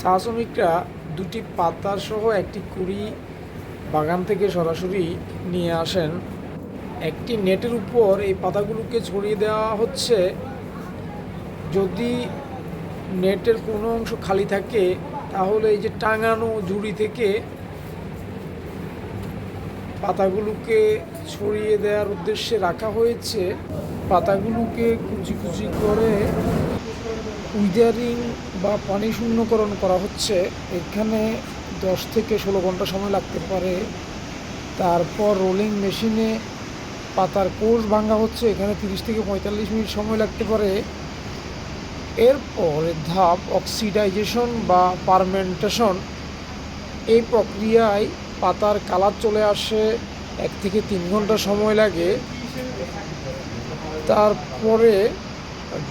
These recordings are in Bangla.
চা শ্রমিকরা দুটি পাতার সহ একটি কুড়ি বাগান থেকে সরাসরি নিয়ে আসেন। একটি নেটের উপর এই পাতাগুলোকে ছড়িয়ে দেওয়া হচ্ছে। যদি নেটের কোনো অংশ খালি থাকে, তাহলে এই যে টাঙানো ঝুড়ি থেকে পাতাগুলোকে ছড়িয়ে দেওয়ার উদ্দেশ্যে রাখা হয়েছে। পাতাগুলোকে কুচি কুচি করে উইদারিং বা পানি শূন্যকরণ করা হচ্ছে, এখানে দশ থেকে ষোলো ঘণ্টা সময় লাগতে পারে। তারপর রোলিং মেশিনে পাতার কোষ ভাঙা হচ্ছে, এখানে তিরিশ থেকে পঁয়তাল্লিশ মিনিট সময় লাগতে পারে। এরপর ধাপ অক্সিডাইজেশন বা পারমেন্টেশন। এই প্রক্রিয়ায় পাতার কালার চলে আসে, এক থেকে তিন ঘণ্টা সময় লাগে। তারপরে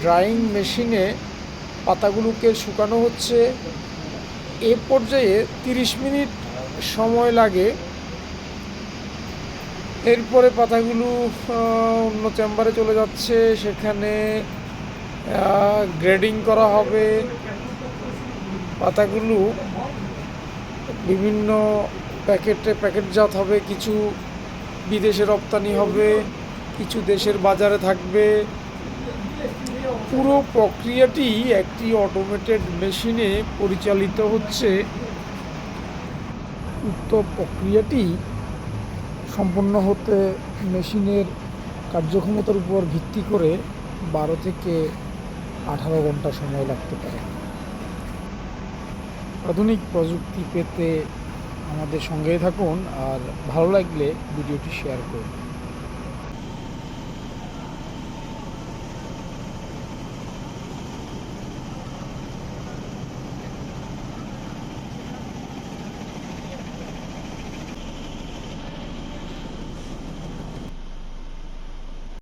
ড্রাইং মেশিনে পাতাগুলোকে শুকানো হচ্ছে। এ পর্যায়ে তিরিশ মিনিট সময় লাগে। এরপরে পাতাগুলো অন্য চেম্বারে চলে যাচ্ছে। সেখানে গ্রেডিং করা হবে। পাতাগুলো বিভিন্ন প্যাকেটে প্যাকেটজাত হবে। কিছু বিদেশে রপ্তানি হবে, কিছু দেশের বাজারে থাকবে। পুরো প্রক্রিয়াটি একটি অটোমেটেড মেশিনে পরিচালিত হচ্ছে। উক্ত প্রক্রিয়াটি সম্পন্ন হতে মেশিনের কার্যক্ষমতার উপর ভিত্তি করে বারো থেকে আঠারো ঘণ্টা সময় লাগতে পারে। আধুনিক প্রযুক্তি পেতে আমাদের সঙ্গেই থাকুন আর ভালো লাগলে ভিডিওটি শেয়ার করুন।